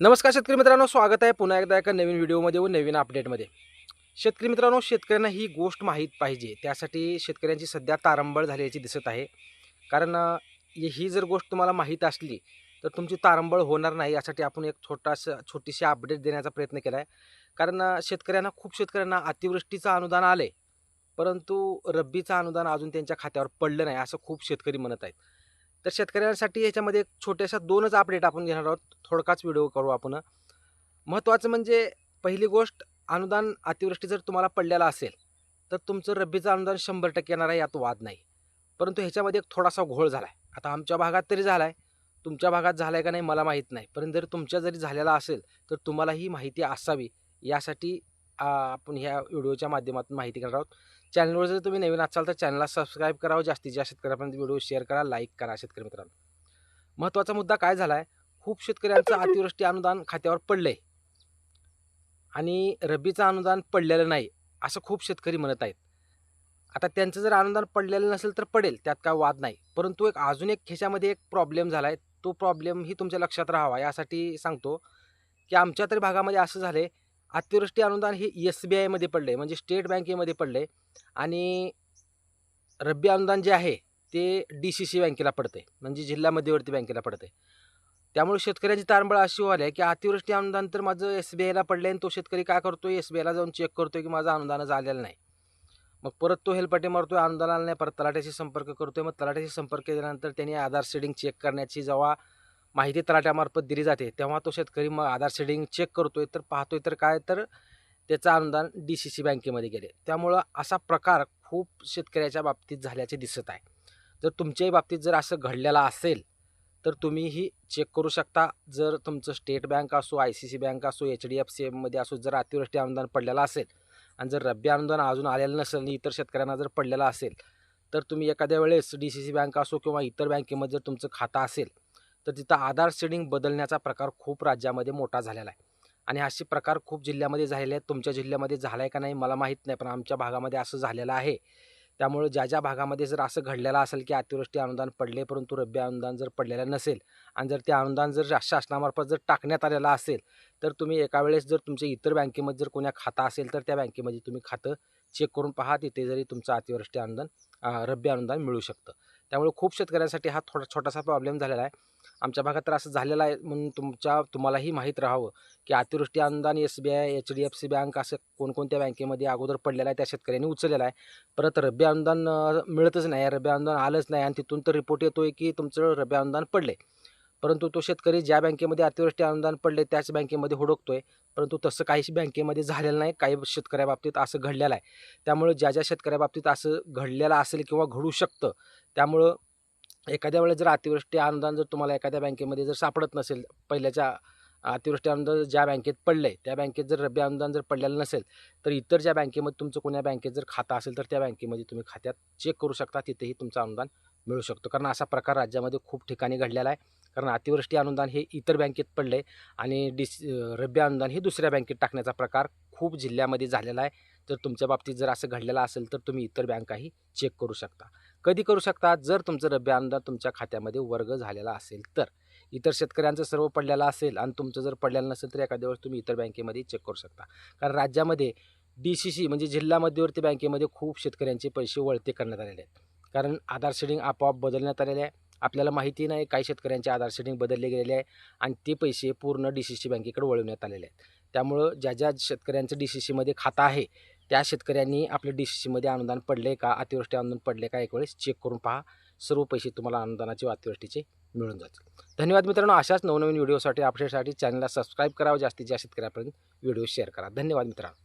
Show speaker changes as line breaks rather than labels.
नमस्कार शेतकरी मित्रांनो स्वागत आहे पुन्हा एकदा एका नवीन व्हिडिओमध्ये व नवीन अपडेटमध्ये. शेतकरी मित्रांनो शेतकऱ्यांना ही गोष्ट माहीत पाहिजे. त्यासाठी शेतकऱ्यांची सध्या तारंबळ झाल्याची दिसत आहे. कारण ही जर गोष्ट तुम्हाला माहीत असली तर तुमची तारंबळ होणार नाही यासाठी आपण एक छोटासा छोटीशी अपडेट देण्याचा प्रयत्न केला आहे कारण शेतकऱ्यांना खूप शेतकऱ्यांना अतिवृष्टीचं अनुदान आले परंतु रब्बीचं अनुदान अजून त्यांच्या खात्यावर पडलं नाही असं खूप शेतकरी म्हणत आहेत. तर शेतकऱ्यांसाठी याच्यामध्ये एक छोट्याशा दोनच अपडेट आपण घेणार आहोत. थोडकाच व्हिडिओ करू आपण. महत्त्वाचं म्हणजे पहिली गोष्ट अनुदान अतिवृष्टी जर तुम्हाला पडलेला असेल तर तुमचं रब्बीचं अनुदान शंभर टक्के येणार आहे यात वाद नाही. परंतु ह्याच्यामध्ये एक थोडासा घोळ झाला आहे आता आमच्या भागात तरी झाला आहे तुमच्या भागात झाला आहे का नाही मला माहीत नाही. परंतु जर तुमच्या जरी झालेला असेल तर तुम्हाला ही माहिती असावी. यासाठी आपण ह्या व्हिडिओच्या माध्यमातून माहिती करणार आहोत. चॅनलवर जर तुम्ही नवीन असाल तर चॅनलला सबस्क्राईब करावं जास्तीत जास्त शेतकऱ्यापर्यंत व्हिडिओ शेअर करा लाईक करा शेतकरी मित्रांनो. महत्त्वाचा मुद्दा काय झाला आहे खूप शेतकऱ्यांचं अतिवृष्टी अनुदान खात्यावर पडलं आहे आणि रब्बीचं अनुदान पडलेलं नाही असं खूप शेतकरी म्हणत आहेत. आता त्यांचं जर अनुदान पडलेलं नसेल तर पडेल त्यात काय वाद नाही. परंतु एक अजून एक ह्याच्यामध्ये एक प्रॉब्लेम झाला आहे तो प्रॉब्लेम ही तुमच्या लक्षात राहावा यासाठी सांगतो की आमच्या तरी भागामध्ये असं झालं आहे अतिवृष्टी अनुदान हे एस बी आयमध्ये पडलं आहे म्हणजे स्टेट बँकेमध्ये पडलं. आहे आणि रब्बी अनुदान जे आहे ते डी सी सी बँकेला पडते म्हणजे जिल्हा मध्यवर्ती बँकेला पडते त्यामुळे शेतकऱ्यांची तारंबळ अशी व्हाली आहे की अतिवृष्टी अनुदान तर माझं एस बी आयला पडलं आणि तो शेतकरी काय करतो एस बी आयला जाऊन चेक करतो की माझं अनुदान आलेलं नाही. मग परत तो हेलपाटे मारतो अनुदान आला नाही परत तलाट्याशी संपर्क करतोय. मग तलाट्याशी संपर्क केल्यानंतर त्यांनी आधार शेडिंग चेक करण्याची जेव्हा माहिती तलाट्यामार्फत दिली जाते. तेव्हा तो शेतकरी मग आधार शेडिंग चेक करतोय तर पाहतोय तर काय तर त्याचं अनुदान डी सी सी बँकेमध्ये गेले. त्यामुळं असा प्रकार खूप शेतकऱ्याच्या बाबतीत झाल्याचे दिसत आहे. जर तुमच्याही बाबतीत जर असं घडलेलं असेल तर तुम्हीही चेक करू शकता. जर तुमचं स्टेट बँक असो आय सी सी बँक असो एच डी एफ सी एममध्ये असो जर अतिवृष्टी अनुदान पडलेलं असेल आणि जर रब्बी अनुदान अजून आलेलं नसेल आणि इतर शेतकऱ्यांना जर पडलेलं असेल तर तुम्ही एखाद्या वेळेस डी सी सी बँक असो किंवा इतर बँकेमध्ये जर तुमचं खातं असेल तर तिथं आधार सीडिंग बदलण्याचा प्रकार खूप राज्यामध्ये मोठा झालेला आहे. आणि असे प्रकार खूप जिल्ह्यामध्ये झालेले आहेत. तुमच्या जिल्ह्यामध्ये झाला आहे का नाही मला माहीत नाही पण आमच्या भागामध्ये असं झालेलं आहे. त्यामुळे ज्या ज्या भागामध्ये जर असं घडलेलं असेल की अतिवृष्टी अनुदान पडले परंतु रब्बी अनुदान जर पडलेलं नसेल आणि जर ते अनुदान जर शा- शासनामार्फत जर टाकण्यात आलेलं असेल तर तुम्ही एका वेळेस जर तुमच्या इतर बँकेमध्ये जर कोण्या खाता असेल तर त्या बँकेमध्ये तुम्ही खातं चेक करून पहा. तिथे जरी तुमचं अतिवृष्टी अनुदान रब्बी अनुदान मिळू शकतं. त्यामुळे खूप शेतकऱ्यांसाठी हा थोडा छोटासा प्रॉब्लेम झालेला आहे. आमच्या भागात तर असं झालेलं आहे म्हणून तुमच्या तुम्हालाही माहीत राहावं की अतिवृष्टी अनुदान S B I H D F C bank असं कोणकोणत्या बँकेमध्ये अगोदर पडलेलं आहे त्या शेतकऱ्यांनी उचललेलं आहे. परत रब्बी अनुदान मिळतच नाही रब्बी अनुदान आलंच नाही आणि तिथून तर रिपोर्ट येतोय की तुमचं रब्बी अनुदान पडले परंतु तो शेतकरी ज्या बँकेमध्ये अतिवृष्टी अनुदान पडले त्याच बँकेमध्ये हुडकतोय. परंतु तसं काही बँकेमध्ये झालेलं नाही काही शेतकऱ्याबाबतीत असं घडलेलं आहे. त्यामुळे ज्या ज्या शेतकऱ्याबाबतीत असं घडलेलं असेल किंवा घडू शकतं त्यामुळं एखाद्या वेळेस जर अतिवृष्टी अनुदान जर तुम्हाला एखाद्या बँकेमध्ये जर सापडत नसेल पहिल्याच्या अतिवृष्टी अनुदान ज्या बँकेत पडलं आहे त्या बँकेत जर रब्बी अनुदान जर पडलेलं नसेल तर इतर ज्या बँकेमध्ये तुमचं कोण्या बँकेत जर खातं असेल तर त्या बँकेमध्ये तुम्ही खात्यात चेक करू शकता तिथेही तुमचं अनुदान मिळू शकतो. कारण असा प्रकार राज्यामध्ये खूप ठिकाणी घडलेला आहे. कारण अतिवृष्टी अनुदान हे इतर बँकेत पडलं आहे आणि डिस रब्बी अनुदान हे दुसऱ्या बँकेत टाकण्याचा प्रकार खूप जिल्ह्यामध्ये झालेला आहे. जर तुमच्या बाबतीत जर असं घडलेलं असेल तर तुम्ही इतर बँकाही चेक करू शकता. कधी करू शकता जर तुमचं रब्बी अनुदान तुमच्या खात्यामध्ये वर्ग झालेला असेल तर. इतर शेतकऱ्यांचं सर्व पडलेलं असेल आणि तुमचं जर पडलेलं नसेल तर एखाद्या वेळेस तुम्ही इतर बँकेमध्ये चेक करू शकता. कारण राज्यामध्ये डी सी सी म्हणजे जिल्हा मध्यवर्ती बँकेमध्ये खूप शेतकऱ्यांचे पैसे वळते करण्यात आलेले आहेत. कारण आधार शेडिंग आपोआप बदलण्यात आलेले आहे. आपल्याला माहिती नाही काही शेतकऱ्यांचे आधार शेडिंग बदलले गेलेले आहे आणि ते पैसे पूर्ण डी सी सी बँकेकडे वळवण्यात आलेले आहेत. त्यामुळं ज्या ज्या शेतकऱ्यांचं डी सी सीमध्ये खातं आहे त्या शेतकऱ्यांनी आपल्या डी सी सीमध्ये अनुदान पडले का? अतिवृष्टी अनुदान पडले का? एक वेळेस चेक करून पहा. सर्व पैसे तुम्हाला अनुदानाचे व अतिवृष्टीचे मिळून जातील. धन्यवाद मित्रांनो. अशाच नवनवीन व्हिडिओसाठी अपडेटसाठी चॅनलला सबस्क्राईब करावं जास्तीत जास्त शेतकऱ्यापर्यंत व्हिडिओ शेअर करा. धन्यवाद मित्रांनो.